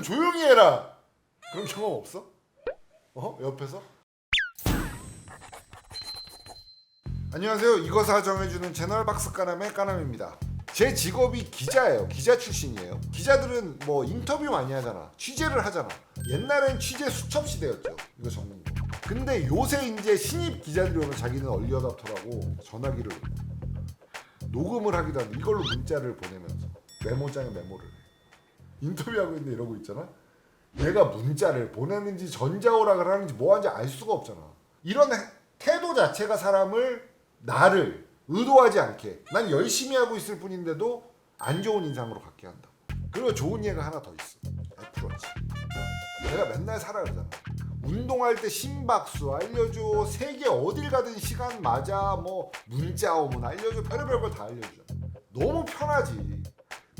좀 조용히 해라. 그런 경험 없어? 어? 옆에서? 안녕하세요. 이거 사 정해주는 채널 박스 까남의 까남입니다. 제 직업이 기자예요. 기자 출신이에요. 기자들은 뭐 인터뷰 많이 하잖아. 취재를 하잖아. 옛날엔 취재 수첩 시대였죠. 이거 전문고. 근데 요새 이제 신입 기자들이 오면 자기는 얼리어답터라고 전화기를 녹음을 하기도 하는데 이걸로 문자를 보내면서 메모장에 메모를 해. 인터뷰하고 있는데 이러고 있잖아. 얘가 문자를 보내는지 전자오락을 하는지 뭐 하는지 알 수가 없잖아. 이런 해- 태도 자체가 사람을 나를 의도하지 않게 난 열심히 하고 있을 뿐인데도 안 좋은 인상으로 갖게 한다. 그리고 좋은 예가 하나 더 있어. 애플워치. 내가 맨날 사라 그러잖아. 운동할 때 심박수 알려줘. 세계 어딜 가든 시간 맞아. 뭐 문자 오면 알려줘. 별의별 걸 다 알려주잖아. 너무 편하지.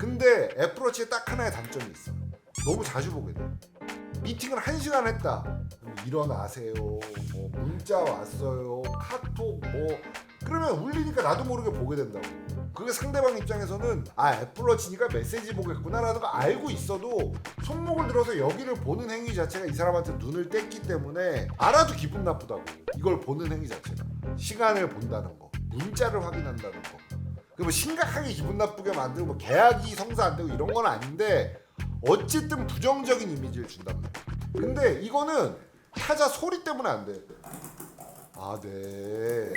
근데 애플워치에 딱 하나의 단점이 있어. 너무 자주 보게 돼. 미팅을 한 시간 했다. 일어나세요. 뭐 문자 왔어요. 카톡 뭐 그러면 울리니까 나도 모르게 보게 된다고. 그게 상대방 입장에서는 아 애플워치니까 메시지 보겠구나라는 거 알고 있어도 손목을 들어서 여기를 보는 행위 자체가 이 사람한테 눈을 뗐기 때문에 알아도 기분 나쁘다고. 이걸 보는 행위 자체가 시간을 본다는 거, 문자를 확인한다는 거. 그뭐 심각하게 기분 나쁘게 만들고 뭐 계약이 성사 안 되고 이런 건 아닌데 어쨌든 부정적인 이미지를 준단 말이야. 근데 이거는 타자 소리 때문에 안 돼. 아, 네.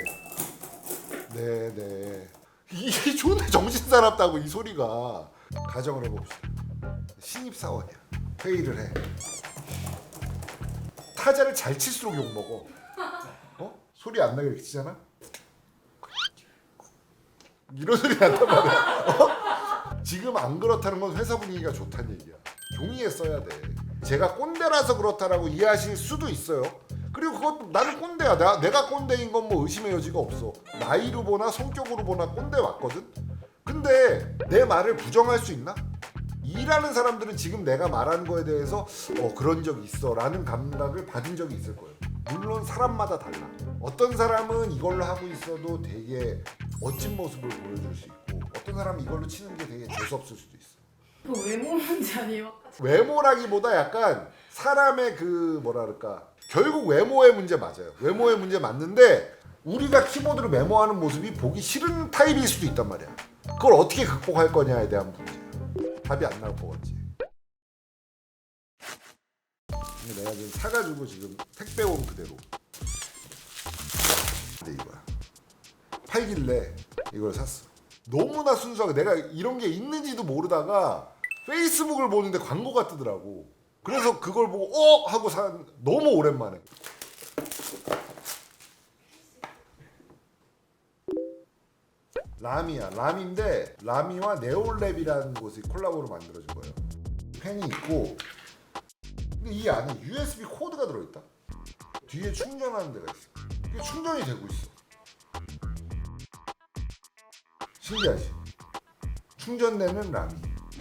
네, 네. 이게 존나 정신 사납다고 이 소리가. 가정을 해봅시다. 신입 사원이야. 회의를 해. 타자를 잘 칠수록 욕 먹어. 어? 소리 안 나게 이렇게 치잖아. 이런 소리 난단 말이야. 어? 지금 안 그렇다는 건 회사 분위기가 좋다는 얘기야. 종이에 써야 돼. 제가 꼰대라서 그렇다라고 이해하실 수도 있어요. 그리고 그것 나는 꼰대야. 내가, 내가 꼰대인 건 뭐 의심의 여지가 없어. 나이로 보나 성격으로 보나 꼰대 맞거든. 근데 내 말을 부정할 수 있나? 일하는 사람들은 지금 내가 말하는 거에 대해서 어 그런 적 있어라는 감각을 받은 적이 있을 거예요. 물론 사람마다 달라. 어떤 사람은 이걸로 하고 있어도 되게 멋진 모습을 보여줄 수 있고 어떤 사람은 이걸로 치는 게 되게 재수 없을 수도 있어. 그 외모 문제 아니에요? 외모라기보다 약간 사람의 그 뭐라 그럴까 결국 외모의 문제 맞아요. 외모의 문제 맞는데 우리가 키보드로 메모하는 모습이 보기 싫은 타입일 수도 있단 말이야. 그걸 어떻게 극복할 거냐에 대한 문제야. 답이 안 나올 것 같지. 근데 내가 지금 사가지고 지금 택배 온 그대로. 근데 이거야. 팔길래 이걸 샀어. 너무나 순수하게 내가 이런 게 있는지도 모르다가 페이스북을 보는데 광고가 뜨더라고. 그래서 그걸 보고 어 하고 산 너무 오랜만에. 라미야. 라미인데 라미와 네올랩이라는 곳이 콜라보로 만들어진 거예요. 펜이 있고 근데 이 안에 USB 코드가 들어있다. 뒤에 충전하는 데가 있어. 이게 충전이 되고 있어. 신기하지? 충전되는 라미.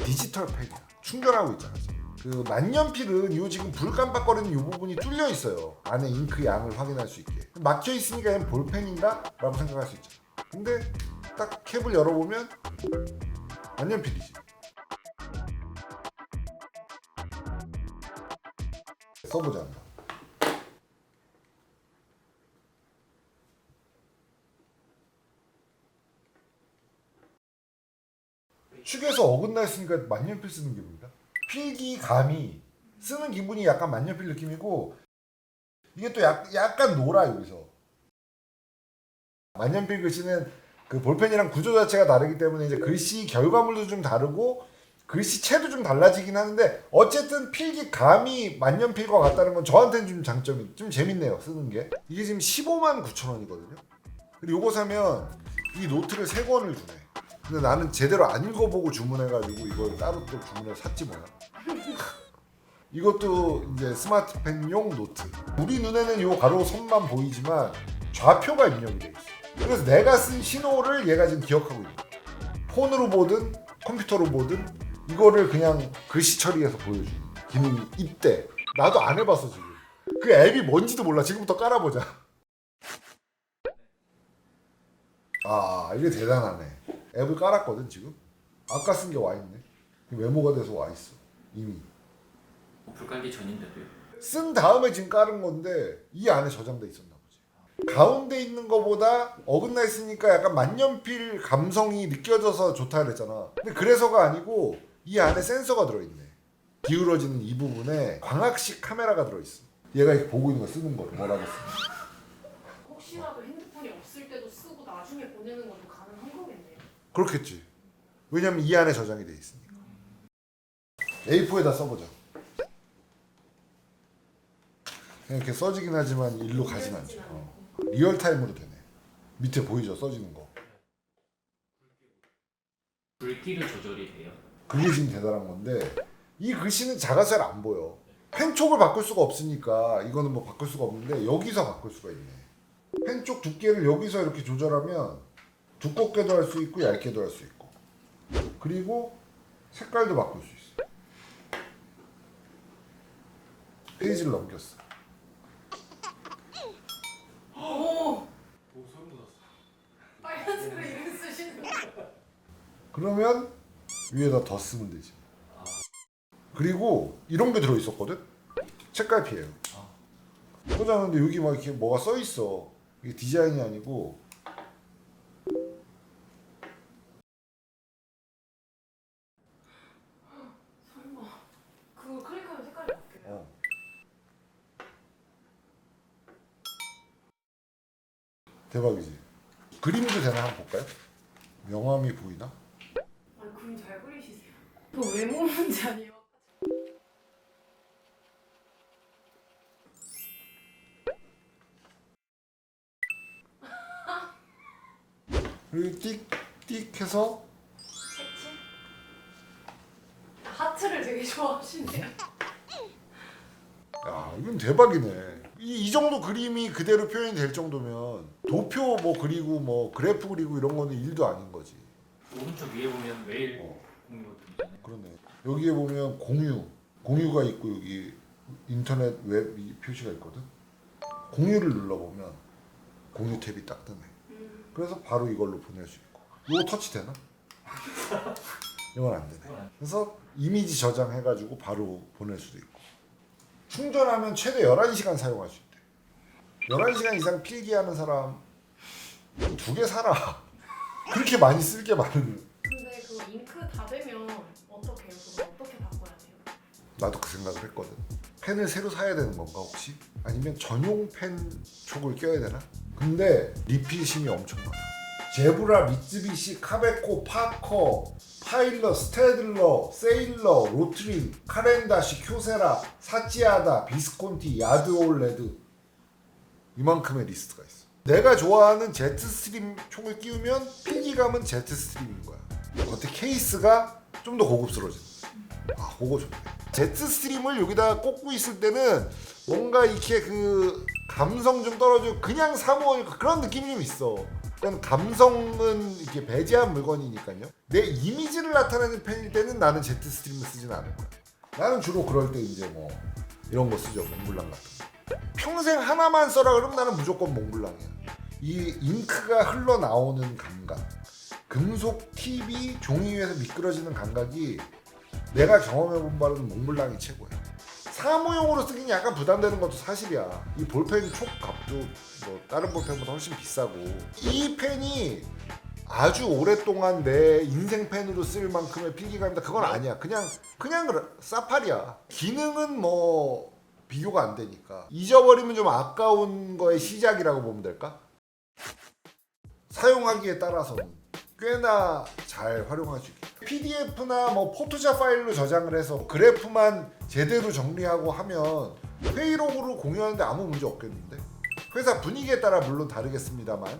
디지털 펜이야. 충전하고 있잖아. 그 만년필은 요 지금 불 깜빡거리는 요 부분이 뚫려 있어요. 안에 잉크 양을 확인할 수 있게. 막혀 있으니까 얘는 볼펜인가?라고 생각할 수 있죠. 근데 딱 캡을 열어보면 만년필이지. 써보자 한번. 축에서 어긋났으니까 만년필 쓰는 기분이다. 필기 감이 쓰는 기분이 약간 만년필 느낌이고 이게 또 약, 약간 노라 여기서. 만년필 글씨는 그 볼펜이랑 구조 자체가 다르기 때문에 이제 글씨 결과물도 좀 다르고 글씨체도 좀 달라지긴 하는데 어쨌든 필기 감이 만년필과 같다는 건 저한테는 좀 장점이 좀 재밌네요 쓰는 게. 이게 지금 15만 9천 원이거든요. 그리고 요거 사면 이 노트를 세 권을 주네 근데 나는 제대로 안 읽어보고 주문해가지고 이걸 따로 또 주문해서 샀지 뭐야. 이것도 이제 스마트펜용 노트. 우리 눈에는 요 가로 선만 보이지만 좌표가 입력이 돼 있어. 그래서 내가 쓴 신호를 얘가 지금 기억하고 있는 거야. 폰으로 보든 컴퓨터로 보든 이거를 그냥 글씨 처리해서 보여주는 기능이 있대. 나도 안 해봤어 지금. 그 앱이 뭔지도 몰라. 지금부터 깔아보자. 아 이게 대단하네 앱을 깔았거든 지금 아까 쓴 게 와 있네 메모가 돼서 와 있어 이미 어플 깔기 전인데도요. 쓴 다음에 지금 깔은 건데 이 안에 저장돼 있었나 보지. 가운데 있는 거보다 어긋나 있으니까 약간 만년필 감성이 느껴져서 좋다 그랬잖아. 근데 그래서가 아니고 이 안에 센서가 들어있네. 기울어지는 이 부분에 광학식 카메라가 들어있어. 얘가 이렇게 보고 있는 거 쓰는 거를 뭐라고 쓰? 혹시라도 핸드폰이 없을 때도 쓰고 나중에 보내는 것도 가능한 거겠네요. 그렇겠지. 왜냐면 이 안에 저장이 돼 있으니까. A4에다 써보자. 그냥 이렇게 써지긴 하지만 일로 가진 않죠. 어. 리얼 타임으로 되네. 밑에 보이죠? 써지는 거. 굵기를 조절이 돼요. 그게 지금 대단한 건데 이 글씨는 작아서 잘안 보여. 펜촉을 바꿀 수가 없으니까 이거는 뭐 바꿀 수가 없는데 여기서 바꿀 수가 있네. 펜촉 두께를 여기서 이렇게 조절하면 두껍게도 할 수 있고 얇게도 할 수 있고 그리고 색깔도 바꿀 수 있어. 페이지를 넘겼어. 오! 빨간색으로 이름 쓰시는 거. 그러면 위에다 더 쓰면 되지. 그리고 이런 게 들어 있었거든. 책갈피예요. 꽂았는데 여기 막 이렇게 뭐가 써 있어. 이게 디자인이 아니고 설마. 그거 클릭하면 색깔이 바뀌어요? 어. 대박이지. 그림도 되나 한번 볼까요? 명암이 보이나? 아니 그림 잘 그리시세요. 그거 왜 모르는지 아니에요? 그리고 띡띡 해서 색칠? 하트를 되게 좋아하시네요. 야 이건 대박이네. 이, 이 정도 그림이 그대로 표현이 될 정도면 도표 뭐 그리고 뭐 그래프 그리고 이런 거는 일도 아닌 거지. 오른쪽 위에 보면 메일 어. 공유 버튼이잖아요. 그러네. 여기에 보면 공유, 공유가 있고 여기 인터넷 웹 이 표시가 있거든. 공유를 눌러보면 공유 탭이 딱 뜨네. 음. 그래서 바로 이걸로 보낼 수 있고. 이거 터치 되나? 이건 안 되네. 그래서 이미지 저장해가지고 바로 보낼 수도 있고. 충전하면 최대 11시간 사용할 수 있대. 11시간 이상 필기하는 사람 두 개 사라. 그렇게 많이 쓸 게 많은 근데 그거 잉크 다 되면 어떻게 해요? 그거 어떻게 바꿔야 돼요? 나도 그 생각을 했거든. 펜을 새로 사야 되는 건가 혹시? 아니면 전용 펜 촉을 껴야 되나? 근데 리필심이 엄청 많아. 제브라, 미쓰비시, 카베코, 파커, 파일러, 스테들러, 세일러, 로트리, 카렌다시, 쿄세라, 사치아다, 비스콘티, 야드올레드 이만큼의 리스트가 있어. 내가 좋아하는 제트스트림 총을 끼우면 필기감은 제트스트림인 거야. 겉에 케이스가 좀 더 고급스러워진. 아, 그거 좋네. 제트 스트림을 여기다 꽂고 있을 때는 뭔가 이렇게 그 감성 좀 떨어지고 그냥 사모하는 그런 느낌이 좀 있어. 그건 감성은 이렇게 배제한 물건이니까요. 내 이미지를 나타내는 펜일 때는 나는 제트 스트림을 쓰지는 않을 거야. 나는 주로 그럴 때 이제 뭐 이런 거 쓰죠. 몽블랑 같은 거. 평생 하나만 써라 그러면 나는 무조건 몽블랑이야. 이 잉크가 흘러나오는 감각. 금속 팁이 종이 위에서 미끄러지는 감각이 내가 경험해본 바로는 몽블랑이 최고야. 사무용으로 쓰기는 약간 부담되는 것도 사실이야. 이 볼펜 촉 값도 뭐 다른 볼펜보다 훨씬 비싸고 이 펜이 아주 오랫동안 내 인생 펜으로 쓸 만큼의 필기감이다. 그건 아니야. 그냥 그냥. 사파리야. 기능은 뭐 비교가 안 되니까 잊어버리면 좀 아까운 거의 시작이라고 보면 될까? 사용하기에 따라서는 꽤나 잘 활용할 수 있겠다. PDF나 뭐 포토샵 파일로 저장을 해서 그래프만 제대로 정리하고 하면 회의록으로 공유하는데 아무 문제 없겠는데? 회사 분위기에 따라 물론 다르겠습니다만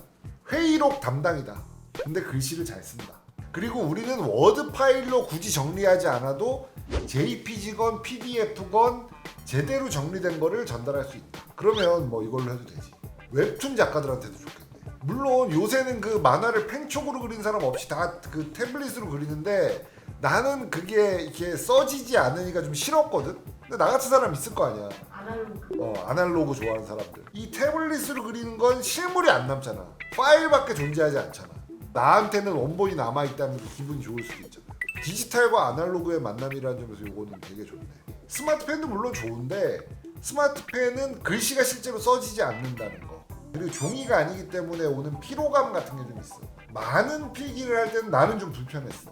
회의록 담당이다. 근데 글씨를 잘 쓴다. 그리고 우리는 워드 파일로 굳이 정리하지 않아도 JPG건 PDF건 제대로 정리된 거를 전달할 수 있다. 그러면 뭐 이걸로 해도 되지. 웹툰 작가들한테도 좋겠네. 물론 요새는 그 만화를 펜촉으로 그린 사람 없이 다 그 태블릿으로 그리는데 나는 그게 이렇게 써지지 않으니까 좀 싫었거든. 근데 나 같은 사람 있을 거 아니야. 아날로그. 어, 아날로그 좋아하는 사람들. 이 태블릿으로 그리는 건 실물이 안 남잖아. 파일밖에 존재하지 않잖아. 나한테는 원본이 남아 있다는 게 기분이 좋을 수도 있잖아. 디지털과 아날로그의 만남이라는 점에서 이거는 되게 좋네. 스마트펜도 물론 좋은데 스마트펜은 글씨가 실제로 써지지 않는다는 거 그리고 종이가 아니기 때문에 오는 피로감 같은 게 좀 있어. 많은 필기를 할 때는 나는 좀 불편했어.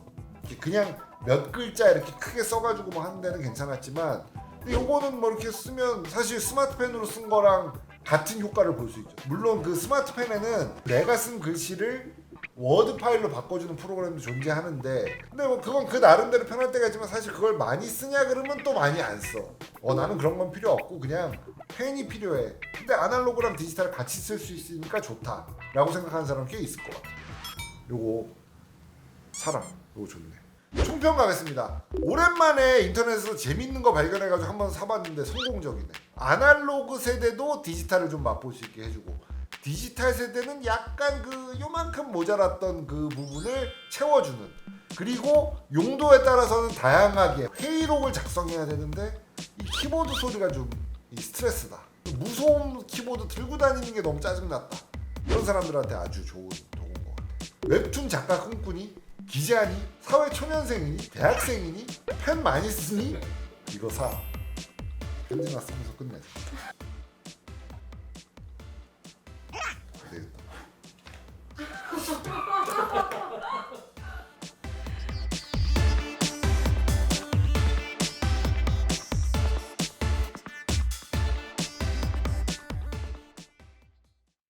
그냥 몇 글자 이렇게 크게 써가지고 뭐 하는 데는 괜찮았지만 요거는 뭐 이렇게 쓰면 사실 스마트펜으로 쓴 거랑 같은 효과를 볼 수 있죠. 물론 그 스마트펜에는 내가 쓴 글씨를 워드 파일로 바꿔주는 프로그램도 존재하는데 근데 뭐 그건 그 나름대로 편할 때가 있지만 사실 그걸 많이 쓰냐 그러면 또 많이 안 써. 어 나는 그런 건 필요 없고 그냥 펜이 필요해. 근데 아날로그랑 디지털 같이 쓸 수 있으니까 좋다라고 생각하는 사람 꽤 있을 것 같아. 요거 사람 요거 좋네. 총평 가겠습니다. 오랜만에 인터넷에서 재밌는 거 발견해가지고 한번 사봤는데 성공적이네. 아날로그 세대도 디지털을 좀 맛볼 수 있게 해주고 디지털 세대는 약간 그 요만큼 모자랐던 그 부분을 채워주는 그리고 용도에 따라서는 다양하게 회의록을 작성해야 되는데 이 키보드 소리가 좀이 스트레스다 무서운 키보드 들고 다니는 게 너무 짜증났다 이런 사람들한테 아주 좋은 도구인 것 같아 웹툰 작가 꿈꾸니? 기자니? 사회 초년생이니? 대학생이니? 펜 많이 쓰니? 이거 사 편지나 쓰면서 끝내자 되겠다.